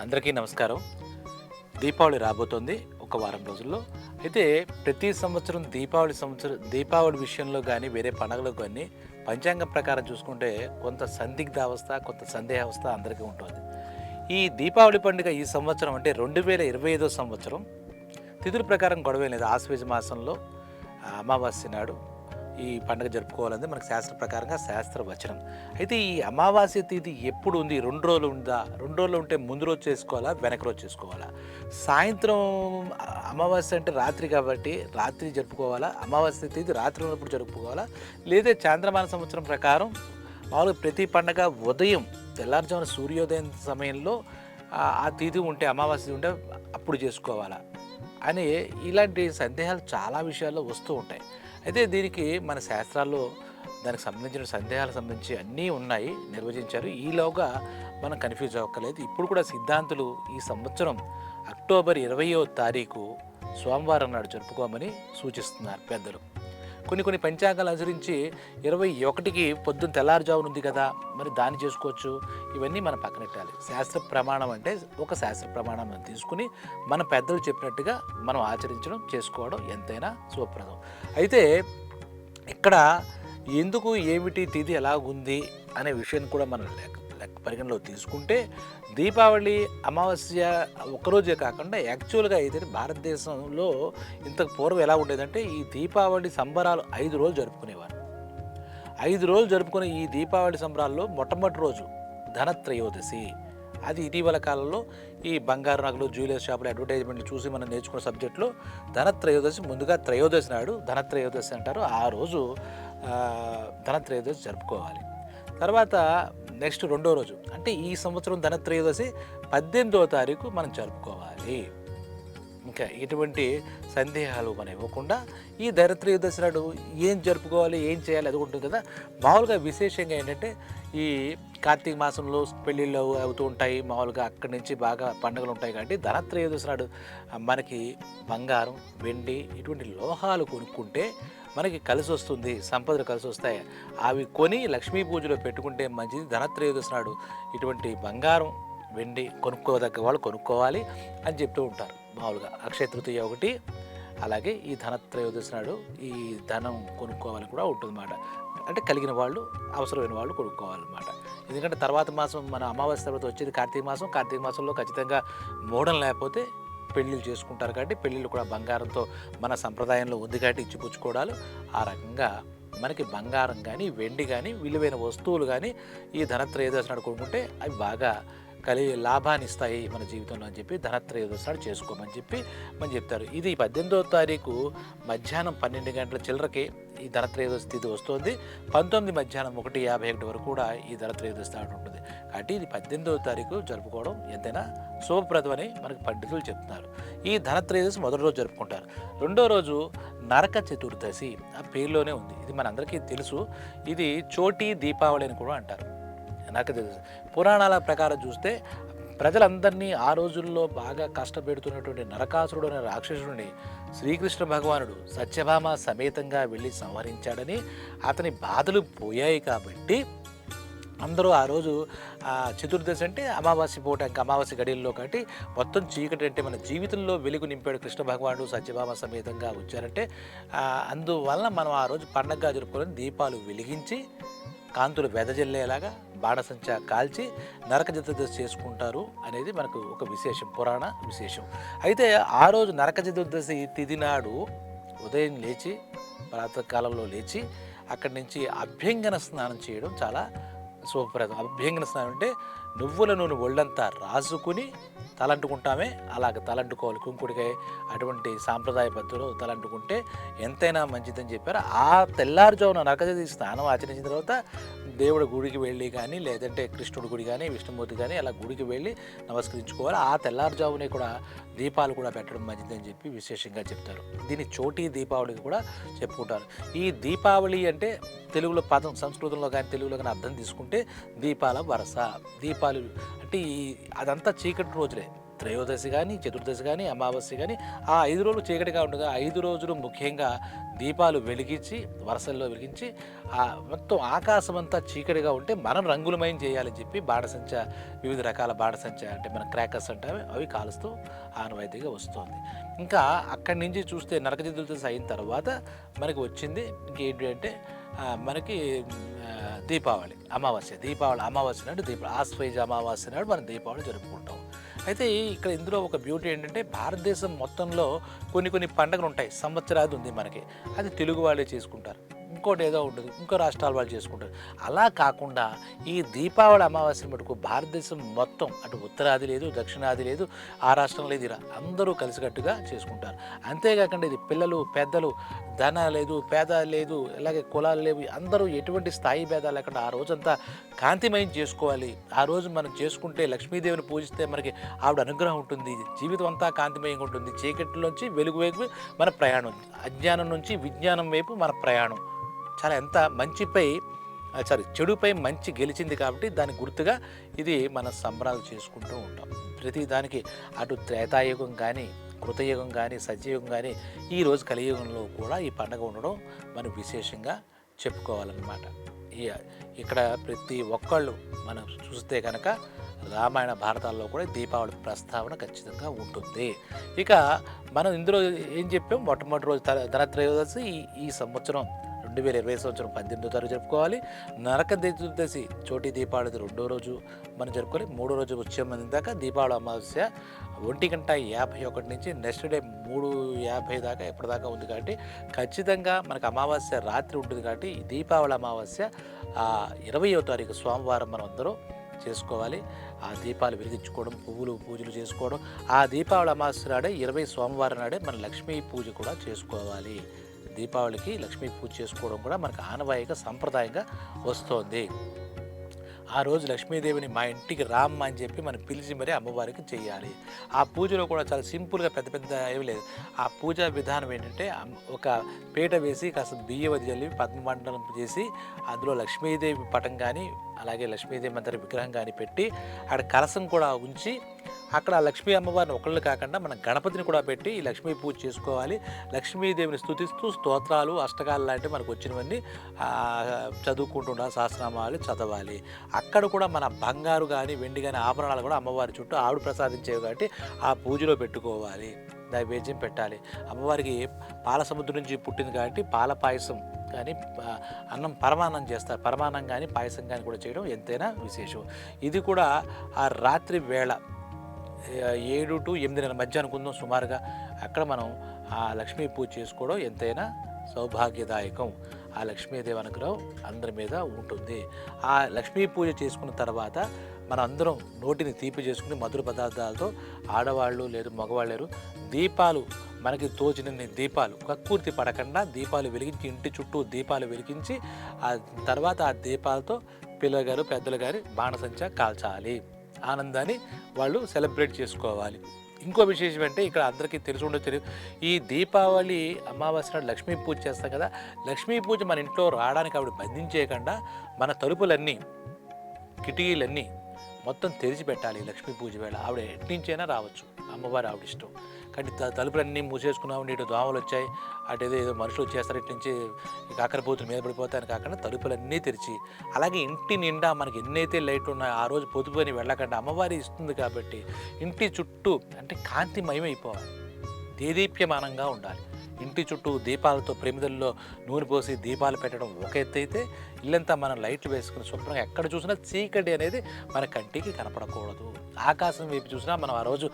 అందరికీ నమస్కారం. దీపావళి రాబోతోంది ఒక వారం రోజుల్లో. అయితే ప్రతి సంవత్సరం దీపావళి సంవత్సరం దీపావళి విషయంలో కానీ వేరే పండుగలో కానీ పంచాంగం ప్రకారం చూసుకుంటే కొంత సందిగ్ధావస్థ కొంత సందేహావస్థ అందరికీ ఉంటుంది. ఈ దీపావళి పండుగ ఈ సంవత్సరం అంటే రెండు వేల ఇరవై ఐదో సంవత్సరం. తిథుల ప్రకారం గొడవ లేదు. ఆశ్వేజ మాసంలో అమావాస్య నాడు ఈ పండుగ జరుపుకోవాలని మనకు శాస్త్ర ప్రకారంగా శాస్త్ర వచనం. అయితే ఈ అమావాస్య తేదీ ఎప్పుడు ఉంది రెండు రోజులు ఉందా? రెండు రోజులు ఉంటే ముందు రోజు చేసుకోవాలా? వెనక రోజు చేసుకోవాలా? సాయంత్రం అమావాస్య అంటే రాత్రి కాబట్టి రాత్రి జరుపుకోవాలా? అమావాస్య తేదీ రాత్రి ఉన్నప్పుడు జరుపుకోవాలా? లేదా చాంద్రమాన సంవత్సరం ప్రకారం మామూలుగా ప్రతి పండగ ఉదయం తెల్లారుజామున సూర్యోదయం సమయంలో ఆ ఆ తిథి ఉంటే అమావాస్య ఉంటే అప్పుడు చేసుకోవాలా? అని ఇలాంటి సందేహాలు చాలా విషయాల్లో వస్తూ ఉంటాయి. అయితే దీనికి మన శాస్త్రాల్లో దానికి సంబంధించిన సందేహాలకు సంబంధించి అన్నీ ఉన్నాయి నిర్వచించారు. ఈలోగా మనం కన్ఫ్యూజ్ అవ్వక్కర్లేదు. ఇప్పుడు కూడా సిద్ధాంతులు ఈ సంవత్సరం అక్టోబర్ ఇరవయో తారీఖు సోమవారం నాడు జరుపుకోమని సూచిస్తున్నారు పెద్దలు. కొన్ని కొన్ని పంచాంగాలు అనుసరించి ఇరవై ఒకటికి పొద్దున్న తెల్లారుజామున ఉంది కదా మరి దాన్ని చేసుకోవచ్చు. ఇవన్నీ మనం పక్కనెట్టాలి. శాస్త్ర ప్రమాణం అంటే ఒక శాస్త్ర ప్రమాణం మనం తీసుకుని మన పెద్దలు చెప్పినట్టుగా మనం ఆచరించడం చేసుకోవడం ఎంతైనా శుభప్రదం. అయితే ఇక్కడ ఎందుకు ఏమిటి తిది ఎలాగుంది అనే విషయాన్ని కూడా మనం లేక పరిగణలో తీసుకుంటే దీపావళి అమావాస్య ఒక్కరోజే కాకుండా యాక్చువల్గా అయితే భారతదేశంలో ఇంతకు పూర్వం ఎలా ఉండేదంటే ఈ దీపావళి సంబరాలు ఐదు రోజులు జరుపుకునేవారు. ఐదు రోజులు జరుపుకునే ఈ దీపావళి సంబరాల్లో మొట్టమొదటి రోజు ధనత్రయోదశి. అది ఇటీవల కాలంలో ఈ బంగారు నగలు జ్యువెలరీ షాపులు అడ్వర్టైజ్మెంట్లు చూసి మనం నేర్చుకున్న సబ్జెక్టులో ధనత్రయోదశి ముందుగా త్రయోదశి నాడు ధనత్రయోదశి అంటారు. ఆ రోజు ధనత్రయోదశి జరుపుకోవాలి. తర్వాత నెక్స్ట్ రెండో రోజు అంటే ఈ సంవత్సరం ధనత్రయోదశి పద్దెనిమిదవ తారీఖు మనం జరుపుకోవాలి. ఇంకా ఎటువంటి సందేహాలు మనం ఇవ్వకుండా ఈ ధరత్రయోదశి నాడు ఏం జరుపుకోవాలి ఏం చేయాలి అది ఉంటుంది కదా. మామూలుగా విశేషంగా ఏంటంటే ఈ కార్తీక మాసంలో పెళ్ళిళ్ళు అవుతూ ఉంటాయి. మామూలుగా అక్కడి నుంచి బాగా పండుగలు ఉంటాయి కాబట్టి ధనత్రయోదశి నాడు మనకి బంగారం వెండి ఇటువంటి లోహాలు కొనుక్కుంటే మనకి కలిసి వస్తుంది సంపదలు కలిసి వస్తాయి. అవి కొని లక్ష్మీ పూజలో పెట్టుకుంటే మంచిది. ధనత్రయోదశి నాడు ఇటువంటి బంగారం వెండి కొనుక్కోదగ్గ వాళ్ళు కొనుక్కోవాలి అని చెప్తూ ఉంటారు మామూలుగా. అక్షయ తృతీయ ఒకటి అలాగే ఈ ధనత్రయోదశి నాడు ఈ ధనం కొనుక్కోవాలని కూడా ఉంటుందన్నమాట. అంటే కలిగిన వాళ్ళు అవసరమైన వాళ్ళు కొనుక్కోవాలన్నమాట. ఎందుకంటే తర్వాత మాసం మన అమావాస్య తర్వాత వచ్చేది కార్తీక మాసం. కార్తీక మాసంలో ఖచ్చితంగా మూడం లేకపోతే పెళ్ళిళ్ళు చేసుకుంటారు కాబట్టి పెళ్ళిళ్ళు కూడా బంగారంతో మన సంప్రదాయంలో ఉంది కాబట్టి ఇచ్చిపుచ్చుకోవడాలు. ఆ రకంగా మనకి బంగారం కానీ వెండి కానీ విలువైన వస్తువులు కానీ ఈ ధనత్రయోదశి నాడు కొనుక్కుంటే అవి బాగా కలిగే లాభాన్ని ఇస్తాయి మన జీవితంలో అని చెప్పి ధనత్రయోదశి నాడు చేసుకోమని చెప్పి మనం చెప్తారు. ఇది పద్దెనిమిదో తారీఖు మధ్యాహ్నం పన్నెండు గంటల చిల్లరకి ఈ ధనత్రయోదశి తిథి వస్తుంది. పంతొమ్మిది మధ్యాహ్నం ఒకటి యాభై ఒకటి వరకు కూడా ఈ ధనత్రయోదశి నాడు ఉంటుంది. కాబట్టి ఇది పద్దెనిమిదవ తారీఖు జరుపుకోవడం ఎంతైనా శుభప్రదమని మనకు పండితులు చెప్తున్నారు. ఈ ధనత్రయోదశి మొదటి రోజు జరుపుకుంటారు. రెండో రోజు నరక చతుర్దశి ఆ పేరులోనే ఉంది. ఇది మనందరికీ తెలుసు. ఇది చోటీ దీపావళి అని కూడా అంటారు. నాకు తెలుసు. పురాణాల ప్రకారం చూస్తే ప్రజలందరినీ ఆ రోజుల్లో బాగా కష్టపెడుతున్నటువంటి నరకాసురుడు అనే రాక్షసుడిని శ్రీకృష్ణ భగవానుడు సత్యభామ సమేతంగా వెళ్ళి సంహరించాడని అతని బాధలు పోయాయి కాబట్టి అందరూ ఆ రోజు చతుర్దశి అంటే అమావాస్య పూట ఇంకా అమావాస్య గడియల్లో కాబట్టి మొత్తం చీకటి అంటే మన జీవితంలో వెలుగు నింపాడు కృష్ణ భగవానుడు సత్యభామ సమేతంగా వచ్చారంటే అందువల్ల అందువలన మనం ఆ రోజు పండగగా జరుపుకోవాలని దీపాలు వెలిగించి కాంతులు వెదజల్లేలాగా బాణసంచ కాల్చి నరక చతుర్దశి చేసుకుంటారు అనేది మనకు ఒక విశేషం పురాణ విశేషం. అయితే ఆ రోజు నరక చతుర్దశి తిది నాడు ఉదయం లేచి ప్రాతకాలంలో లేచి అక్కడి నుంచి అభ్యంగన స్నానం చేయడం చాలా శుభప్రదం. అభ్యంగన స్నానం అంటే నువ్వుల నూనె ఒళ్ళంతా రాసుకుని తలంటుకుంటామే అలాగ తలంటుకోవాలి. కుంకుడికాయ అటువంటి సాంప్రదాయ పద్ధతిలో తలంటుకుంటే ఎంతైనా మంచిదని చెప్పారు. ఆ తెల్లారుజామున నరకజది స్నానం ఆచరించిన తర్వాత దేవుడి గుడికి వెళ్ళి కానీ లేదంటే కృష్ణుడి గుడి కానీ విష్ణుమూర్తి కానీ అలా గుడికి వెళ్ళి నమస్కరించుకోవాలి. ఆ తెల్లారుజామునే కూడా దీపాలు కూడా పెట్టడం మంచిదని చెప్పి విశేషంగా చెప్తారు. దీన్ని చోటీ దీపావళికి కూడా చెప్పుకుంటారు. ఈ దీపావళి అంటే తెలుగులో పదం సంస్కృతంలో కానీ తెలుగులో కానీ అర్థం తీసుకుంటే దీపాల వరస. దీపాలు అంటే ఈ అదంతా చీకటి రోజులే. త్రయోదశి కానీ చతుర్దశి కానీ అమావాస్య కానీ ఆ ఐదు రోజులు చీకటిగా ఉండగా ఐదు రోజులు ముఖ్యంగా దీపాలు వెలిగించి వరసల్లో వెలిగించి ఆ మొత్తం ఆకాశం అంతా చీకటిగా ఉంటే మనం రంగులమయం చేయాలని చెప్పి బాణసంచ వివిధ రకాల బాణసంచ అంటే మన క్రాకర్స్ అంటే అవి కాలుస్తూ ఆనవాయితీగా వస్తుంది. ఇంకా అక్కడి నుంచి చూస్తే నరక చతుర్దశి అయిన తర్వాత మనకి వచ్చింది ఇంకేంటి అంటే మనకి దీపావళి అమావాస్య దీపావళి అమావాస్య నాడు దీపావళి ఆశ్వయుజ అమావాస్య నాడు మనం దీపావళి జరుపుకుంటాం. అయితే ఇక్కడ ఇందులో ఒక బ్యూటీ ఏంటంటే భారతదేశం మొత్తంలో కొన్ని కొన్ని పండుగలు ఉంటాయి సంవత్సరాది ఉంది మనకి. అది తెలుగు వాళ్ళే చేసుకుంటారు. ఇంకోటి ఏదో ఉంటుంది ఇంకో రాష్ట్రాల వాళ్ళు చేసుకుంటారు. అలా కాకుండా ఈ దీపావళి అమావాస్య మటుకు భారతదేశం మొత్తం అటు ఉత్తరాది లేదు దక్షిణాది లేదు ఆ రాష్ట్రం లేదు ఇలా అందరూ కలిసికట్టుగా చేసుకుంటారు. అంతేకాకుండా ఇది పిల్లలు పెద్దలు ధన లేదు పేద లేదు అలాగే కులాలు లేవు అందరూ ఎటువంటి స్థాయి భేదాలు లేకుండా ఆ రోజంతా కాంతిమయం చేసుకోవాలి. ఆ రోజు మనం చేసుకుంటే లక్ష్మీదేవిని పూజిస్తే మనకి ఆవిడ అనుగ్రహం ఉంటుంది జీవితం అంతా కాంతిమయంగా ఉంటుంది. చీకటిలోంచి వెలుగు వైపు మన ప్రయాణం అజ్ఞానం నుంచి విజ్ఞానం వైపు మన ప్రయాణం. చాలా ఎంత మంచిపై సారీ చెడుపై మంచి గెలిచింది కాబట్టి దాని గుర్తుగా ఇది మన సంబరాలు చేసుకుంటూ ఉంటాం. ప్రతి దానికి అటు త్రేతాయుగం కానీ కృతయుగం కానీ సత్యయుగం కానీ ఈ రోజు కలియుగంలో కూడా ఈ పండగ ఉండడం మనం విశేషంగా చెప్పుకోవాలన్నమాట. ఈ ఇక్కడ ప్రతి ఒక్కళ్ళు మనం చూస్తే కనుక రామాయణ భారతాల్లో కూడా దీపావళి ప్రస్తావన ఖచ్చితంగా ఉంటుంది. ఇక మనం ఇందులో ఏం చెప్పాం? మొట్టమొదటి రోజు ధన- ధనత్రయోదశి ఈ సంవత్సరం రెండు వేల ఇరవై సంవత్సరం పద్దెనిమిదో తారీఖు జరుపుకోవాలి. నరక చతుర్దశి చోటి దీపావళి రెండో రోజు మనం జరుపుకోవాలి. మూడో రోజు ఉత్సవం మంది దాకా దీపావళి అమావాస్య ఒంటి గంట యాభై ఒకటి నుంచి నెక్స్ట్ డే మూడు యాభై దాకా ఎప్పటిదాకా ఉంది కాబట్టి ఖచ్చితంగా మనకు అమావాస్య రాత్రి ఉంటుంది కాబట్టి దీపావళి అమావాస్య ఇరవయో తారీఖు సోమవారం మనం అందరూ చేసుకోవాలి. ఆ దీపాలు వెలిగించుకోవడం పువ్వులు పూజలు చేసుకోవడం. ఆ దీపావళి అమావాస్య నాడే ఇరవై సోమవారం నాడే మన లక్ష్మీ పూజ కూడా చేసుకోవాలి. దీపావళికి లక్ష్మీ పూజ చేసుకోవడం కూడా మనకు ఆనవాయిగా సంప్రదాయంగా వస్తోంది. ఆ రోజు లక్ష్మీదేవిని మా ఇంటికి రామ్మ అని చెప్పి మనం పిలిచి మరీ అమ్మవారికి చేయాలి. ఆ పూజలో కూడా చాలా సింపుల్గా పెద్ద పెద్ద ఏమి లేదు. ఆ పూజా విధానం ఏంటంటే ఒక పీట వేసి కాస్త బియ్యం అది చల్లి పద్మమండలం చేసి అందులో లక్ష్మీదేవి పటం కానీ అలాగే లక్ష్మీదేవి మందిర విగ్రహం కానీ పెట్టి అక్కడ కలసం కూడా ఉంచి అక్కడ లక్ష్మీ అమ్మవారిని ఒకళ్ళు కాకుండా మనం గణపతిని కూడా పెట్టి ఈ లక్ష్మీ పూజ చేసుకోవాలి. లక్ష్మీదేవిని స్థుతిస్తూ స్తోత్రాలు అష్టకాలు లాంటివి మనకు వచ్చినవన్నీ ఆ, చదువుకుంటుండా సహస్రనామాలు చదవాలి. అక్కడ కూడా మన బంగారు కానీ వెండి కానీ ఆభరణాలు కూడా అమ్మవారి చుట్టూ ఆవిడ ప్రసాదించేవి కాబట్టి ఆ పూజలో పెట్టుకోవాలి. నైవేద్యం పెట్టాలి. అమ్మవారికి పాల సముద్రం నుంచి పుట్టింది కాబట్టి పాల పాయసం కానీ అన్నం పరమాన్నం చేస్తారు. పరమాన్నం కానీ పాయసం కానీ కూడా చేయడం ఎంతైనా విశేషం. ఇది కూడా ఆ రాత్రి వేళ ఏడు టు ఎనిమిదిన్నర మధ్య అనుకుందాం సుమారుగా. అక్కడ మనం ఆ లక్ష్మీ పూజ చేసుకోవడం ఎంతైనా సౌభాగ్యదాయకం. ఆ లక్ష్మీదేవి అనుగ్రహం అందరి మీద ఉంటుంది. ఆ లక్ష్మీ పూజ చేసుకున్న తర్వాత మనం అందరం నోటిని తీపి చేసుకుని మధుర పదార్థాలతో ఆడవాళ్ళు లేదు మగవాళ్ళు దీపాలు మనకి తోచినన్ని దీపాలు కక్కుర్తి పడకుండా దీపాలు వెలిగించి ఇంటి చుట్టూ దీపాలు వెలిగించి ఆ తర్వాత ఆ దీపాలతో పిల్లగారు పెద్దలు గారి బాణసంచ కాల్చాలి. ఆనందాన్ని వాళ్ళు సెలబ్రేట్ చేసుకోవాలి. ఇంకో విశేషం అంటే ఇక్కడ అందరికీ తెలిసి ఉండదు తెలియదు. ఈ దీపావళి అమావాస్య నాడు లక్ష్మీ పూజ చేస్తాం కదా లక్ష్మీ పూజ మన ఇంట్లో రావడానికి ఆవిడ బంధించేయకుండా మన తలుపులన్నీ కిటికీలన్నీ మొత్తం తెరిచి పెట్టాలి లక్ష్మీ పూజ వేళ. ఆవిడ ఎట్నుంచైనా రావచ్చు. అమ్మవారి ఆవిడ ఇష్టం కానీ త- తలుపులన్నీ మూసేసుకున్నావు నీటి దోమలు వచ్చాయి అటు ఏదో ఏదో మనుషులు వచ్చేస్తారు ఇటు నుంచి కాకరపోతులు మీద పడిపోతాయని కాకుండా తలుపులన్నీ తెరిచి అలాగే ఇంటి నిండా మనకి ఎన్నైతే లైట్లు ఉన్నాయో ఆ రోజు పొదుపుని వెళ్ళకుండా అమ్మవారి ఇస్తుంది కాబట్టి ఇంటి చుట్టూ అంటే కాంతిమయమైపోవాలి దేదీప్యమానంగా ఉండాలి. ఇంటి చుట్టూ దీపాలతో ప్రమిదల్లో నూనె పోసి దీపాలు పెట్టడం ఒక ఎత్తు అయితే ఇల్లంతా మనం లైట్లు వేసుకుని శుభ్రంగా ఎక్కడ చూసినా చీకటి అనేది మన కంటికి కనపడకూడదు. ఆకాశం వైపు చూసినా మనం ఆ రోజు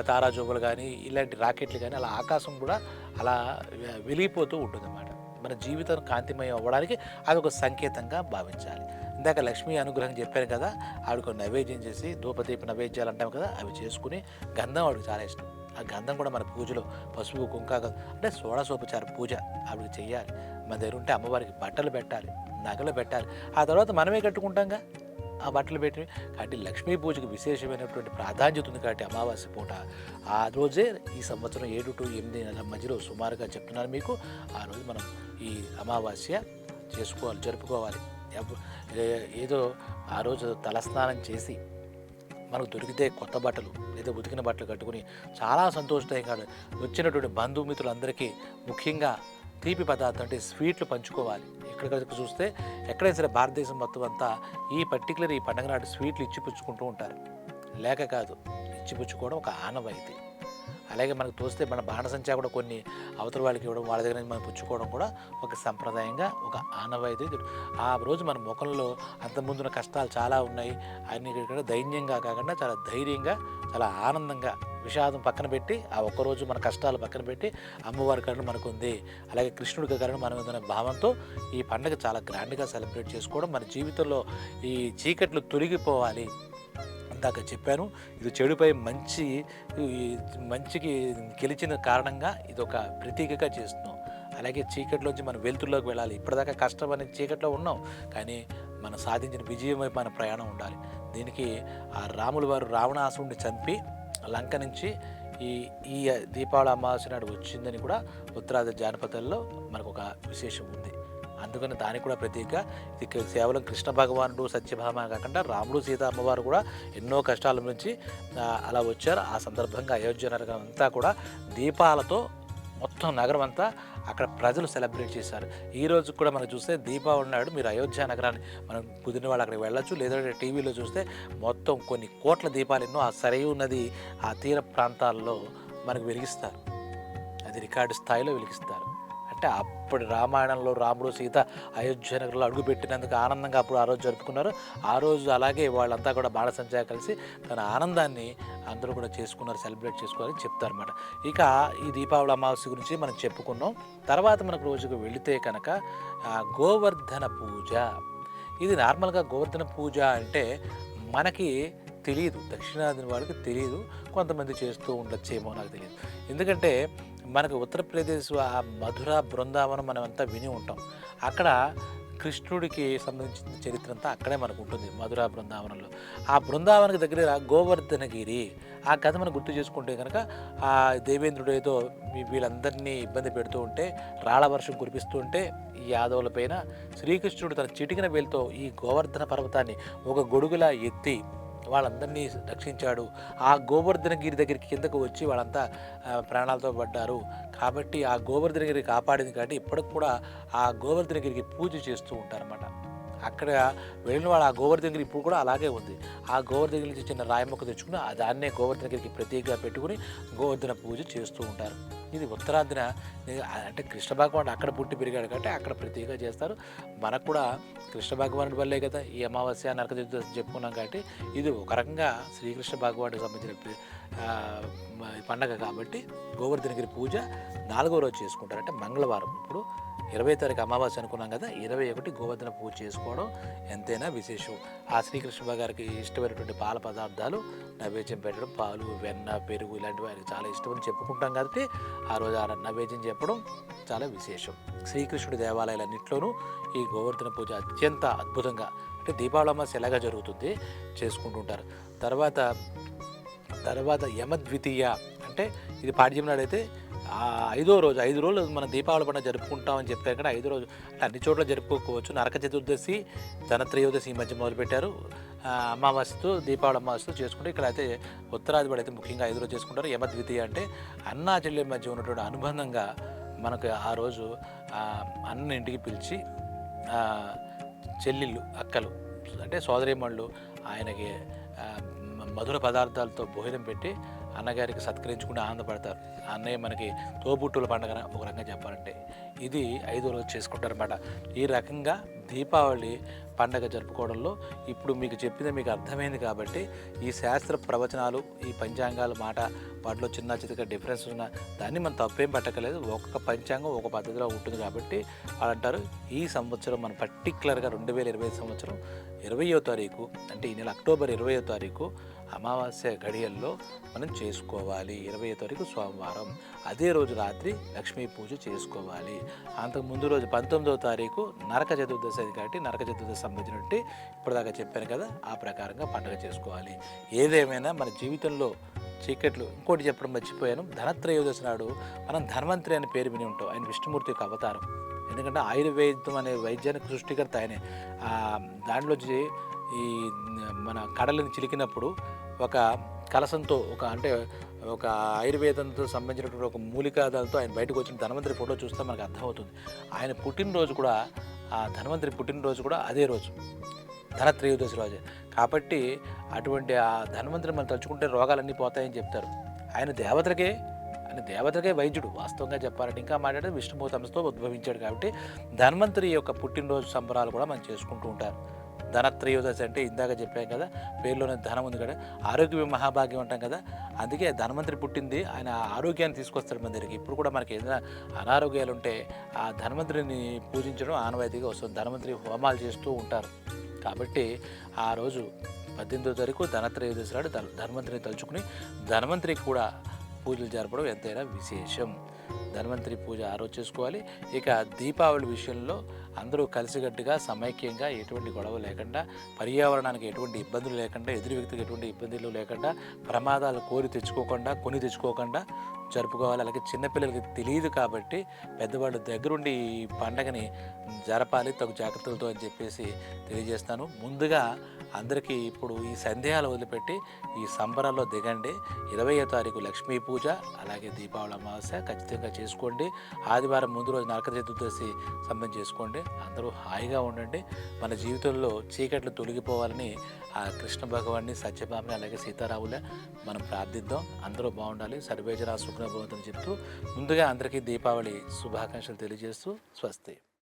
తారాజోగులు కానీ ఇలాంటి రాకెట్లు కానీ అలా ఆకాశం కూడా అలా వెలిగిపోతూ ఉంటుందన్నమాట. మన జీవితం కాంతిమయం అవ్వడానికి అది ఒక సంకేతంగా భావించాలి. ఇందాక లక్ష్మీ అనుగ్రహం చెప్పాను కదా ఆవిడకు నైవేద్యం చేసి ధూపదీప నైవేద్యాలు అంటాం కదా అవి చేసుకుని గంధం ఆవిడకి చాలా ఇష్టం. ఆ గంధం కూడా మన పూజలో పసుపు కుంకాక అంటే షోడశోపచార పూజ ఆవిడకి చేయాలి మన దగ్గర ఉంటే అమ్మవారికి బట్టలు పెట్టాలి నగలు పెట్టాలి. ఆ తర్వాత మనమే కట్టుకుంటాంగా? ఆ బట్టలు పెట్టి కాబట్టి లక్ష్మీ పూజకు విశేషమైనటువంటి ప్రాధాన్యత ఉంది కాబట్టి అమావాస్య పూట. ఆ రోజే ఈ సంవత్సరం ఏడు టు ఎనిమిది నెలల మధ్యలో సుమారుగా చెప్తున్నాను మీకు ఆ రోజు మనం ఈ అమావాస్య చేసుకోవాలి జరుపుకోవాలి. ఏదో ఆ రోజు తలస్నానం చేసి మనకు దొరికితే కొత్త బట్టలు లేదా ఉతికిన బట్టలు కట్టుకుని చాలా సంతోషదాయకంగా వచ్చినటువంటి బంధుమిత్రులందరికీ ముఖ్యంగా తీపి పదార్థం అంటే స్వీట్లు పంచుకోవాలి. ఎక్కడికక్కడ చూస్తే ఎక్కడైనా సరే భారతదేశం మొత్తం అంతా ఈ పర్టికులర్ ఈ పండుగ నాడు స్వీట్లు ఇచ్చిపుచ్చుకుంటూ ఉంటారు. లేక కాదు ఇచ్చిపుచ్చుకోవడం ఒక ఆనవాయితీ. అలాగే మనకు తోస్తే మన బాణసంచా కూడా కొన్ని అవతల వాళ్ళకి ఇవ్వడం వాళ్ళ దగ్గర నుంచి మనం పుచ్చుకోవడం కూడా ఒక సంప్రదాయంగా ఒక ఆనవాయితీ. ఆ రోజు మన ముఖంలో అంత ముందున్న కష్టాలు చాలా ఉన్నాయి. అన్ని ఇక్కడ దైన్యంగా కాకుండా చాలా ధైర్యంగా చాలా ఆనందంగా విషాదం పక్కన పెట్టి ఆ ఒక్కరోజు మన కష్టాలు పక్కన పెట్టి అమ్మవారి కరుణ మనకు ఉంది అలాగే కృష్ణుడికి కరుణ మనం ఉందనే భావంతో ఈ పండుగ చాలా గ్రాండ్గా సెలబ్రేట్ చేసుకోవడం మన జీవితంలో ఈ చీకట్లు తొలగిపోవాలి. ఇందాక చెప్పాను ఇది చెడుపై మంచి మంచికి గెలిచిన కారణంగా ఇది ఒక ప్రతీకగా చేస్తున్నాం. అలాగే చీకట్లోంచి మనం వెలుతురులోకి వెళ్ళాలి. ఇప్పటిదాకా కష్టం అనే చీకట్లో ఉన్నాం కానీ మనం సాధించిన విజయమై మన ప్రయాణం ఉండాలి. దీనికి ఆ రాముల వారు రావణాసురుడిని చంపి లంక నుంచి ఈ ఈ దీపావళి అమావాస్య నాడు వచ్చిందని కూడా ఉత్తరాది జానపదాల్లో మనకు ఒక విశేషం ఉంది. అందుకని దానికి కూడా ప్రతీక ఇది కేవలం కృష్ణ భగవానుడు సత్యభామ కాకుండా రాముడు సీత అమ్మవారు కూడా ఎన్నో కష్టాల నుంచి అలా వచ్చారు. ఆ సందర్భంగా అయోధ్య నగరం అంతా కూడా దీపాలతో మొత్తం నగరం అంతా అక్కడ ప్రజలు సెలబ్రేట్ చేశారు. ఈ రోజు కూడా మనం చూస్తే దీపావళి నాడు మీరు అయోధ్య నగరాన్ని మనం కుదిరిన వాళ్ళు అక్కడికి వెళ్ళచ్చు. లేదంటే టీవీలో చూస్తే మొత్తం కొన్ని కోట్ల దీపాలు ఎన్నో ఆ సరయు నది ఆ తీర ప్రాంతాల్లో మనకు వెలిగిస్తారు. అది రికార్డు స్థాయిలో వెలిగిస్తారు. అంటే అప్పటి రామాయణంలో రాముడు సీత అయోధ్య నగరంలో అడుగుపెట్టినందుకు ఆనందంగా అప్పుడు ఆ రోజు జరుపుకున్నారు. ఆ రోజు అలాగే వాళ్ళంతా కూడా బాణసంచా కలిసి తన ఆనందాన్ని అందరూ కూడా చేసుకున్నారు సెలబ్రేట్ చేసుకోవాలని చెప్తారన్నమాట. ఇక ఈ దీపావళి అమావాస్య గురించి మనం చెప్పుకున్నాం. తర్వాత మనకు రోజుకు వెళితే కనుక గోవర్ధన పూజ. ఇది నార్మల్గా గోవర్ధన పూజ అంటే మనకి తెలియదు దక్షిణాది వాళ్ళకి తెలియదు కొంతమంది చేస్తూ ఉండొచ్చేమో నాకు తెలియదు ఎందుకంటే మనకు ఉత్తరప్రదేశ్ ఆ మధుర బృందావనం మనం అంతా విని ఉంటాం. అక్కడ కృష్ణుడికి సంబంధించిన చరిత్ర అంతా అక్కడే మనకు ఉంటుంది మధుర బృందావనంలో. ఆ బృందావనకి దగ్గర గోవర్ధనగిరి ఆ కథ మనం గుర్తు చేసుకుంటే కనుక ఆ దేవేంద్రుడు ఏదో వీళ్ళందరినీ ఇబ్బంది పెడుతూ ఉంటే రాళ్ళ వర్షం కురిపిస్తూ ఉంటే ఈ యాదవుల పైన శ్రీకృష్ణుడు తన చిటికిన వేలుతో ఈ గోవర్ధన పర్వతాన్ని ఒక గొడుగులా ఎత్తి వాళ్ళందరినీ రక్షించాడు. ఆ గోవర్ధనగిరి దగ్గరికి కిందకు వచ్చి వాళ్ళంతా ప్రాణాలతో పడ్డారు. కాబట్టి ఆ గోవర్ధనగిరి కాపాడింది కాబట్టి ఇప్పటికి కూడా ఆ గోవర్ధనగిరికి పూజ చేస్తూ ఉంటారన్నమాట. అక్కడ వెళ్ళిన వాళ్ళు ఆ గోవర్ధనగిరి ఇప్పుడు కూడా అలాగే ఉంది. ఆ గోవర్ధనగిరి నుంచి చిన్న రాయి మొక్క తెచ్చుకుని దాన్నే గోవర్ధనగిరికి ప్రతీకగా పెట్టుకుని గోవర్ధన పూజ చేస్తూ ఉంటారు. ఇది ఉత్తరాదిన అంటే కృష్ణ భగవానుడు అక్కడ పుట్టి పెరిగాడు కాబట్టి అక్కడ ప్రత్యేకంగా చేస్తారు. మనకు కూడా కృష్ణ భగవానుడి వల్లే కదా ఈ అమావాస్య నరక చతుర్దశి చెప్పుకున్నాం కాబట్టి ఇది ఒక రకంగా శ్రీకృష్ణ భగవానుడికి సంబంధించిన పండగ కాబట్టి గోవర్ధనగిరి పూజ నాలుగో రోజు చేసుకుంటారు. అంటే మంగళవారం. ఇప్పుడు ఇరవై తారీఖు అమావాస్య అనుకున్నాం కదా ఇరవై ఒకటి గోవర్ధన పూజ చేసుకోవడం ఎంతైనా విశేషం. ఆ శ్రీకృష్ణ గారికి ఇష్టమైనటువంటి పాల పదార్థాలు నైవేద్యం పెట్టడం పాలు వెన్న పెరుగు ఇలాంటివి ఆయనకి చాలా ఇష్టమని చెప్పుకుంటాం కాబట్టి ఆ రోజు ఆ నైవేద్యం చెప్పడం చాలా విశేషం. శ్రీకృష్ణుడి దేవాలయాలన్నింటిలోనూ ఈ గోవర్ధన పూజ అత్యంత అద్భుతంగా అంటే దీపావళి అమావాస్య ఎలాగా జరుగుతుంది చేసుకుంటుంటారు తర్వాత తర్వాత యమద్వితీయ అంటే ఇది పాడ్యం నాడైతే ఆ ఐదో రోజు ఐదు రోజులు మనం దీపావళి పండుగ జరుపుకుంటామని చెప్పారు కానీ ఐదు రోజు. అన్ని చోట్ల జరుపుకోవచ్చు. నరక చతుర్దశి ధనత్రయోదశి ఈ మధ్య మొదలుపెట్టారు. అమావాస్యతో దీపావళి అమావాస్యతో చేసుకుంటే ఇక్కడ అయితే ఉత్తరాది అయితే ముఖ్యంగా ఐదు రోజు చేసుకుంటారు. యమద్వితీయ అంటే అన్నా చెల్లెల మధ్య ఉన్నటువంటి అనుబంధంగా మనకు ఆ రోజు అన్న ఇంటికి పిలిచి చెల్లిళ్ళు అక్కలు అంటే సోదరిమణులు ఆయనకి మధుర పదార్థాలతో భోజనం పెట్టి అన్నగారికి సత్కరించుకుని ఆనందపడతారు. అన్నయ్య మనకి తోబుట్టుల పండుగ ఒక రకంగా చెప్పాలంటే ఇది ఐదో రోజు చేసుకుంటారన్నమాట. ఈ రకంగా దీపావళి పండగ జరుపుకోవడంలో ఇప్పుడు మీకు చెప్పింది మీకు అర్థమైంది కాబట్టి ఈ శాస్త్ర ప్రవచనాలు ఈ పంచాంగాల మాట వాటిలో చిన్న చితక డిఫరెన్స్ ఉన్న దాన్ని మనం తప్పేం పట్టకలేదు. ఒక్కొక్క పంచాంగం ఒక పద్ధతిలో ఉంటుంది కాబట్టి వాళ్ళు అంటారు ఈ సంవత్సరం మన పర్టికులర్గా రెండు వేల ఇరవై సంవత్సరం ఇరవయో తారీఖు అంటే ఈ నెల అక్టోబర్ ఇరవయో తారీఖు అమావాస్య గడియల్లో మనం చేసుకోవాలి. ఇరవై తారీఖు సోమవారం. అదే రోజు రాత్రి లక్ష్మీ పూజ చేసుకోవాలి. అంతకు ముందు రోజు పంతొమ్మిదవ తారీఖు నరక చతుర్దశి అది కాబట్టి నరక చతుర్దశి సంబంధించినట్టు ఇప్పటిదాకా చెప్పాను కదా ఆ ప్రకారంగా పండుగ చేసుకోవాలి. ఏదేమైనా మన జీవితంలో చీకట్లు ఇంకోటి చెప్పడం మర్చిపోయాను. ధనత్రయోదశి నాడు మనం ధన్వంతరి అనే పేరు విని ఉంటాం. ఆయన విష్ణుమూర్తి యొక్క అవతారం. ఎందుకంటే ఆయుర్వేదం అనే వైద్యానికి సృష్టికర్త ఆయనే. ఆ, ఈ మన కడలను చిలికినప్పుడు ఒక కలసంతో ఒక అంటే ఒక ఆయుర్వేదంతో సంబంధించినటువంటి ఒక మూలికాదాలతో ఆయన బయటకు వచ్చిన ధనవంతరి ఫోటో చూస్తే మనకు అర్థమవుతుంది. ఆయన పుట్టినరోజు కూడా ఆ ధనవంతరి పుట్టినరోజు కూడా అదే రోజు. ధన త్రయోదశి రోజే. కాబట్టి అటువంటి ఆ ధనవంతుని మనం తలుచుకుంటే రోగాలన్నీ పోతాయని చెప్తారు. ఆయన దేవతలకే ఆయన దేవతలకే వైద్యుడు. వాస్తవంగా చెప్పాలంటే ఇంకా మాట్లాడితే విష్ణుభూతంతో ఉద్భవించాడు కాబట్టి ధన్వంతరి యొక్క పుట్టినరోజు సంబరాలు కూడా మనం చేసుకుంటూ ఉంటారు. ధనత్రయోదశి అంటే ఇందాక చెప్పాం కదా పేరులోనే ధనం ఉంది కదా ఆరోగ్యమే మహాభాగ్యం అంటాం కదా. అందుకే ధనవంతరి పుట్టింది ఆయన ఆరోగ్యాన్ని తీసుకొస్తాడు మన దగ్గరికి. ఇప్పుడు కూడా మనకి ఏదైనా అనారోగ్యాలు ఉంటే ఆ ధనవంతరిని పూజించడం ఆనవాయితీగా వస్తుంది. ధనవంతరి హోమాలు చేస్తూ ఉంటారు. కాబట్టి ఆ రోజు పద్దెనిమిదో తారీఖు ధనత్రయోదశి నాడు ధన ధన్వంతరిని తలుచుకుని ధన్వంతరికి కూడా పూజలు జరపడం ఎంతైనా విశేషం. ధన్వంతరి పూజ ఆ రోజు చేసుకోవాలి. ఇక దీపావళి విషయంలో అందరూ కలిసికట్టుగా సమైక్యంగా ఎటువంటి గొడవ లేకుండా పర్యావరణానికి ఎటువంటి ఇబ్బందులు లేకుండా ఎదురు వ్యక్తికి ఎటువంటి ఇబ్బందులు లేకుండా ప్రమాదాలు కోరి తెచ్చుకోకుండా కొని తెచ్చుకోకుండా జరుపుకోవాలి. అలాగే చిన్నపిల్లలకి తెలియదు కాబట్టి పెద్దవాళ్ళు దగ్గరుండి ఈ పండగని జరపాలి తగు జాగ్రత్తలతో అని చెప్పేసి తెలియజేస్తాను. ముందుగా అందరికీ ఇప్పుడు ఈ సందేహాలు వదిలిపెట్టి ఈ సంబరాల్లో దిగండి. ఇరవయో తారీఖు లక్ష్మీ పూజ అలాగే దీపావళి అమావాస్య ఖచ్చితంగా చేసుకోండి. ఆదివారం ముందు రోజు నరక చతుర్దశి సంబంధం చేసుకోండి. అందరూ హాయిగా ఉండండి. మన జీవితంలో చీకట్లు తొలగిపోవాలని ఆ కృష్ణ భగవాన్ని సత్యభామని అలాగే సీతారాములే మనం ప్రార్థిద్దాం. అందరూ బాగుండాలి. సర్వేజన సుఖ్నభవంతుని చెప్తూ ముందుగా అందరికీ దీపావళి శుభాకాంక్షలు తెలియజేస్తూ స్వస్తి.